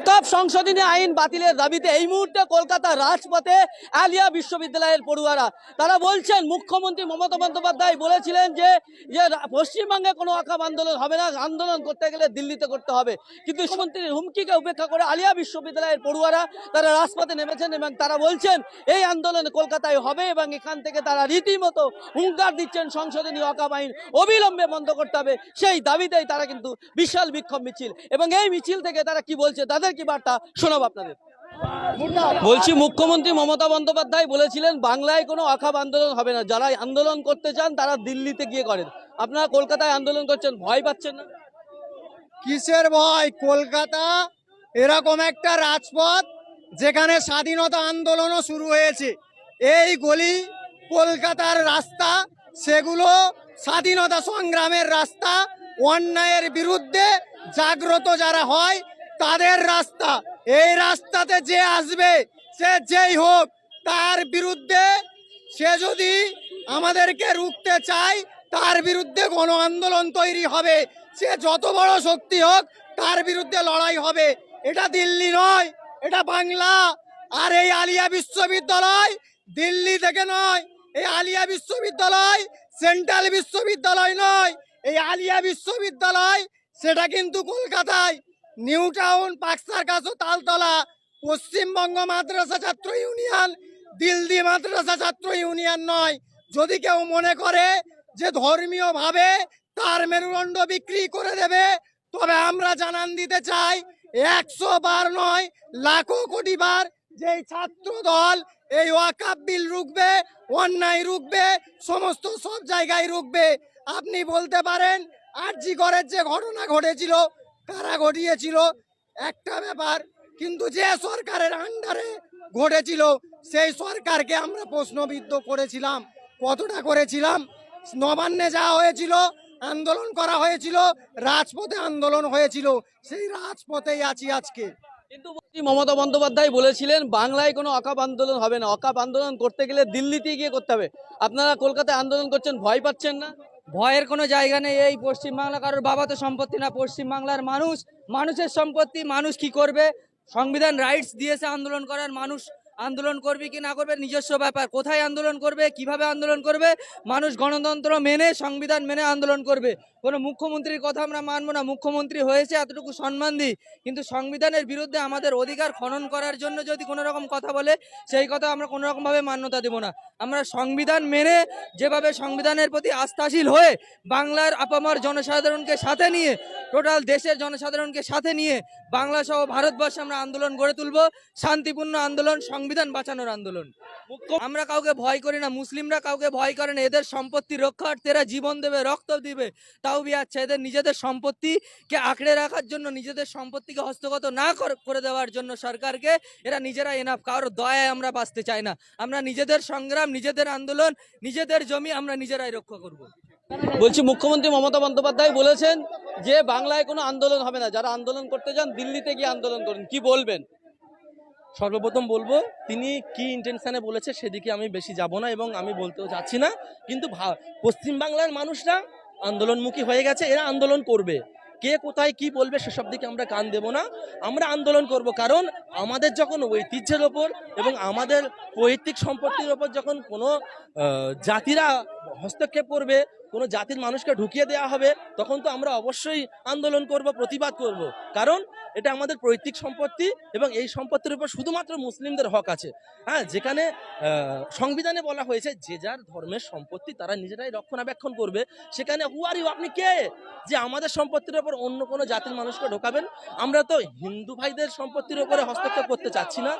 ওয়াকফ সংশোধনী আইন বাতিলের দাবিতে এই মুহূর্তে কলকাতা রাজপথে আলিয়া বিশ্ববিদ্যালয়ের পড়ুয়ারা। তারা বলছেন, মুখ্যমন্ত্রী মমতা বন্দ্যোপাধ্যায় বলেছিলেন যে যে পশ্চিমবঙ্গে কোনো ওয়াকফ আন্দোলন হবে না, আন্দোলন করতে গেলে দিল্লিতে করতে হবে। কিন্তু মুখ্যমন্ত্রীর হুমকিকে উপেক্ষা করে আলিয়া বিশ্ববিদ্যালয়ের পড়ুয়ারা তারা রাজপথে নেমেছেন এবং তারা বলছেন, এই আন্দোলন কলকাতায় হবে এবং এখান থেকে তারা রীতিমতো হুঙ্কার দিচ্ছেন সংশোধনী ওয়াকফ আইন অবিলম্বে বন্ধ করতে হবে। সেই দাবিতেই তারা কিন্তু বিশাল বিক্ষোভ মিছিল এবং এই মিছিল থেকে তারা কি বলছে, তাদের কি বার্তা? শোনাবো আপনাদের। বলছি মুখ্যমন্ত্রী মমতা বন্দ্যোপাধ্যায় বলেছিলেন বাংলায় কোনো অখাপ আন্দোলন হবে না। যারা আন্দোলন করতে চান তারা দিল্লিতে গিয়ে করেন। আপনারা কলকাতায় আন্দোলন করছেন ভয় পাচ্ছেন না? কিসের ভয়? কলকাতা এরকম একটা রাজপথ যেখানে স্বাধীনতা আন্দোলনও শুরু হয়েছে। এই গলি কলকাতার রাস্তা সেগুলো স্বাধীনতা সংগ্রামের রাস্তা। অন্যায়ের বিরুদ্ধে জাগ্রত যারা হয় তাদের রাস্তা, এই রাস্তাতে যে আসবে, সে যেই হোক, তার বিরুদ্ধে সে যদি আমাদেরকে রুখতে চায়, তার বিরুদ্ধে গণ আন্দোলন তৈরি হবে। সে যত বড় শক্তি হোক, তার বিরুদ্ধে লড়াই হবে। এটা দিল্লি নয়, এটা বাংলা। আর এই আলিয়া বিশ্ববিদ্যালয় দিল্লি থেকে নয়, এই আলিয়া বিশ্ববিদ্যালয় সেন্ট্রাল বিশ্ববিদ্যালয় নয়, এই আলিয়া বিশ্ববিদ্যালয়, সেটা কিন্তু কলকাতায় নিউ টাউন, পাকসার কাছে, তালতলা, পশ্চিমবঙ্গ মাদ্রাসা ছাত্র ইউনিয়ন, দিল্লি মাদ্রাসা ছাত্র ইউনিয়ন নয়। যদি কেউ মনে করে যে ধর্মীয় ভাবে তার মেরুদণ্ড বিক্রি করে দেবে, তবে আমরা জানান দিতে চাই, একশো বার নয়, লাখো কোটি বার যে ছাত্র দল এই ওয়াকাব বিল রুখবে, অন্যায় রুখবে, সমস্ত সব জায়গায় রুখবে। আপনি বলতে পারেন, আরজি করের যে ঘটনা ঘটেছিল কারা ঘটিয়েছিল? একটা ব্যাপার, কিন্তু যে সরকারের আন্ডারে ঘটেছিল, সেই সরকারকে আমরা প্রশ্নবিদ্ধ করেছিলাম। কতটা করেছিলাম? নবান্নে যাওয়া হয়েছিল, আন্দোলন করা হয়েছিল, রাজপথে আন্দোলন হয়েছিল। সেই রাজপথেই আছি আজকে। কিন্তু মমতা বন্দ্যোপাধ্যায় বলেছিলেন, বাংলায় কোনো অকাপ আন্দোলন হবে না। অকাপ আন্দোলন করতে গেলে দিল্লিতে গিয়ে করতে হবে। আপনারা কলকাতায় আন্দোলন করছেন, ভয় পাচ্ছেন না? ভয়ের কোনো জায়গা নেই, এই পশ্চিমবাংলা, কারোর বাবা তো সম্পত্তি না, পশ্চিমবাংলার মানুষ, মানুষের সম্পত্তি, মানুষ কি করবে? সংবিধান রাইটস দিয়েছে আন্দোলন করার মানুষ আন্দোলন করবে কি না করবে নিজস্ব ব্যাপার। কোথায় আন্দোলন করবে, কীভাবে আন্দোলন করবে, মানুষ গণতন্ত্র মেনে, সংবিধান মেনে আন্দোলন করবে। কোনো মুখ্যমন্ত্রীর কথা আমরা মানবো না। মুখ্যমন্ত্রী হয়েছে, এতটুকু সম্মান দিই। কিন্তু সংবিধানের বিরুদ্ধে আমাদের অধিকার খনন করার জন্য যদি কোনো রকম কথা বলে, সেই কথা আমরা কোনো রকমভাবে মান্যতা দেব না। আমরা সংবিধান মেনে, যেভাবে সংবিধানের প্রতি আস্থাশীল হয়ে, বাংলার আপামার জনসাধারণকে সাথে নিয়ে, টোটাল দেশের জনসাধারণকে সাথে নিয়ে বাংলা সহ ভারতবর্ষে আমরা আন্দোলন গড়ে তুলব। শান্তিপূর্ণ আন্দোলন, সংবিধান বাঁচানোর আন্দোলন। আমরা কাউকে ভয় করি না, মুসলিমরা কাউকে ভয় করে না, এদের সম্পত্তি রক্ষার্থে এরা জীবন দেবে, রক্ত দিবে। তাও বিয়াচ্ছে, এদের নিজেদের সম্পত্তিকে আঁকড়ে রাখার জন্য, নিজেদের সম্পত্তিকে হস্তগত না কর- করে দেওয়ার জন্য সরকারকে এরা নিজেরা এনাফ কারোর দয়ায় আমরা বাঁচতে চাই না। আমরা নিজেদের সংগ্রাম, নিজেদের আন্দোলন, নিজেদের জমি আমরা নিজেরাই রক্ষা করব। বলছি মুখ্যমন্ত্রী মমতা বন্দ্যোপাধ্যায় বলেছেন যে, বাংলায় কোনো আন্দোলন হবে না। যারা আন্দোলন করতে চান দিল্লিতে গিয়ে আন্দোলন করুন। কি বলবেন? সর্বপ্রথম বলব, তিনি কি ইন্টেনশানে বলেছে সেদিকে আমি বেশি যাব না এবং আমি বলতেও চাচ্ছি না। কিন্তু পশ্চিমবাংলার মানুষরা আন্দোলনমুখী হয়ে গেছে, এরা আন্দোলন করবে। কে কোথায় কি বলবে সেসব দিকে আমরা কান দেব না। আমরা আন্দোলন করব কারণ আমাদের যখন ঐতিহ্যের ওপর এবং আমাদের পৈতৃক সম্পত্তির ওপর যখন কোনো জাতিরা হস্তক্ষেপ করবে, কোনো জাতির মানুষকে ঢুকিয়ে দেওয়া হবে, তখন তো আমরা অবশ্যই আন্দোলন করব, প্রতিবাদ করব। কারণ এটা আমাদের পৈতৃক সম্পত্তি এবং এই সম্পত্তির উপর শুধুমাত্র মুসলিমদের হক আছে। হ্যাঁ যেখানে সংবিধানে বলা হয়েছে, যে যার ধর্মের সম্পত্তি তারা নিজেরাই রক্ষণাবেক্ষণ করবে। সেখানে হু আর ইউ আপনি কে? যে আমাদের সম্পত্তির ওপর অন্য কোনো জাতির মানুষকে ঢোকাবেন, আমরা তো হিন্দু ভাইদের সম্পত্তির ওপরে হস্তক্ষেপ করতে চাচ্ছি না।